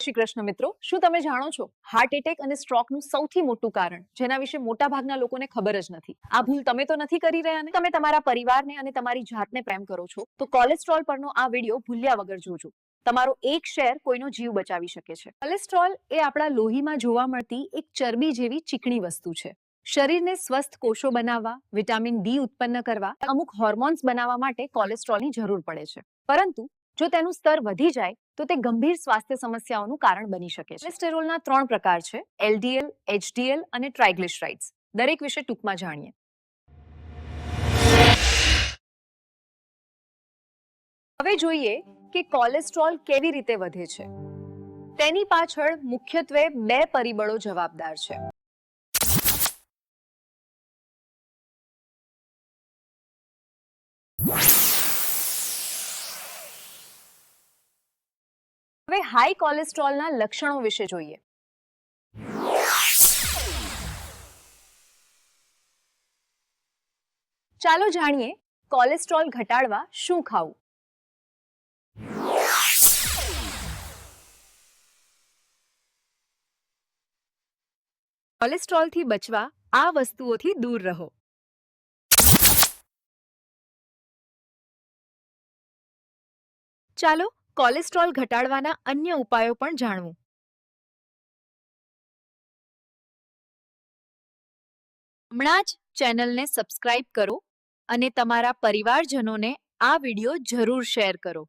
શ્રી કૃષ્ણ મિત્રો, શું તમે જાણો છો? હાર્ટ એટેક અને સ્ટ્રોકનું સૌથી મોટું કારણ? જેના વિશે મોટા ભાગના લોકોને ખબર જ નથી. આ ભૂલ તમે તો નથી કરી રહ્યા ને? તમે તમારા પરિવારને અને તમારી જાતને પ્રેમ કરો છો. તો કોલેસ્ટ્રોલ પરનો આ વીડિયો ભૂલ્યા વગર જોજો. તમારો એક શેર કોઈનો જીવ બચાવી શકે છે. કોલેસ્ટ્રોલ એ આપણા લોહીમાં જોવા મળતી એક ચરબી જેવી ચીકણી વસ્તુ છે. શરીરને સ્વસ્થ કોષો બનાવવા, વિટામિન ડી ઉત્પન્ન કરવા, અમુક હોર્મોન્સ બનાવવા માટે કોલેસ્ટ્રોલની જરૂર પડે છે. પરંતુ, જો તેનું સ્તર વધી જાય, તો તે ગંભીર સ્વાસ્થ્ય સમસ્યાઓનું કારણ બની શકે છે. કોલેસ્ટેરોલના ત્રણ પ્રકાર છે, એલડીએલ, એચડીએલ અને ટ્રાઇગ્લિસરાઇડ્સ. દરેક વિશે ટૂંકમાં જાણીએ. હવે જોઈએ કે કોલેસ્ટ્રોલ કેવી રીતે વધે છે. તેની પાછળ મુખ્યત્વે બે પરિબળો જવાબદાર છે. હવે હાઈ કોલેસ્ટ્રોલના લક્ષણો વિશે જોઈએ. ચાલો જાણીએ કોલેસ્ટ્રોલ ઘટાડવા શું ખાવું. કોલેસ્ટ્રોલથી બચવા આ વસ્તુઓથી દૂર રહો. ચાલો કોલેસ્ટ્રોલ ઘટાડવાના અન્ય ઉપાયો પણ જાણવું. હમણાં જ ચેનલને સબસ્ક્રાઇબ કરો અને તમારા પરિવારજનોને આ વિડિયો જરૂર શેર કરો.